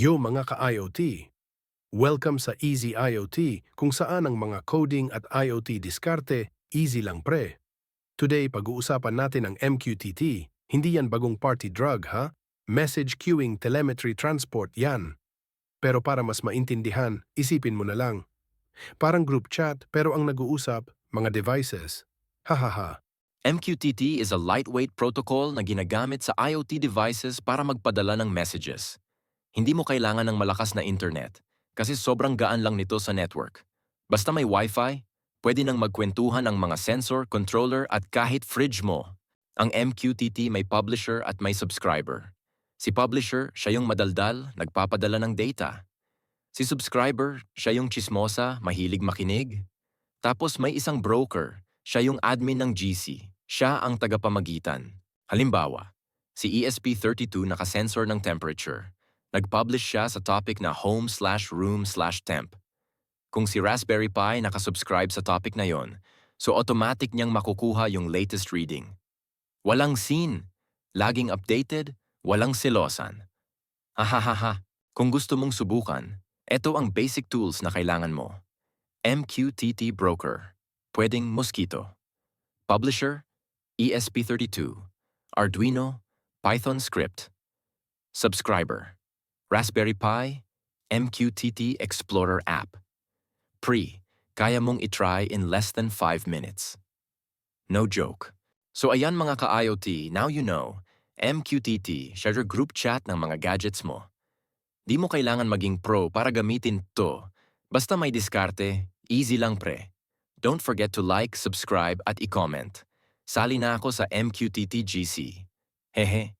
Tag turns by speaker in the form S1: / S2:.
S1: Yo mga ka-IoT! Welcome sa Easy IoT kung saan ang mga coding at IoT diskarte easy lang pre. Today pag-uusapan natin ang MQTT. Hindi yan bagong party drug ha? Message queuing telemetry transport yan. Pero para mas maintindihan, isipin mo na lang. Parang group chat pero ang nag-uusap, mga devices. Hahaha.
S2: MQTT is a lightweight protocol na ginagamit sa IoT devices para magpadala ng messages. Hindi mo kailangan ng malakas na internet kasi sobrang gaan lang nito sa network. Basta may Wi-Fi, pwede nang magkwentuhan ang mga sensor, controller at kahit fridge mo. Ang MQTT may publisher at may subscriber. Si publisher, siya yung madaldal, nagpapadala ng data. Si subscriber, siya yung chismosa, mahilig makinig. Tapos may isang broker, siya yung admin ng GC. Siya ang tagapamagitan. Halimbawa, si E ESP32 nakasensor ng temperature. Nag-publish siya sa topic na home slash room slash temp. Kung si Raspberry Pi nakasubscribe sa topic na yon, so automatic niyang makukuha yung latest reading. Walang scene, laging updated, walang silosan. Hahaha, kung gusto mong subukan, ito ang basic tools na kailangan mo. MQTT Broker, pwedeng Mosquito. Publisher, E ESP32, Arduino, Python script. Subscriber, Raspberry Pi, MQTT Explorer app. Pre, kaya mong itry in less than 5 minutes. No joke. So ayan mga ka-IoT, now you know, MQTT, siya yung group chat ng mga gadgets mo. Di mo kailangan maging pro para gamitin to. Basta may diskarte, easy lang pre. Don't forget to like, subscribe at i-comment. Sali na ako sa MQTT GC. Hehe.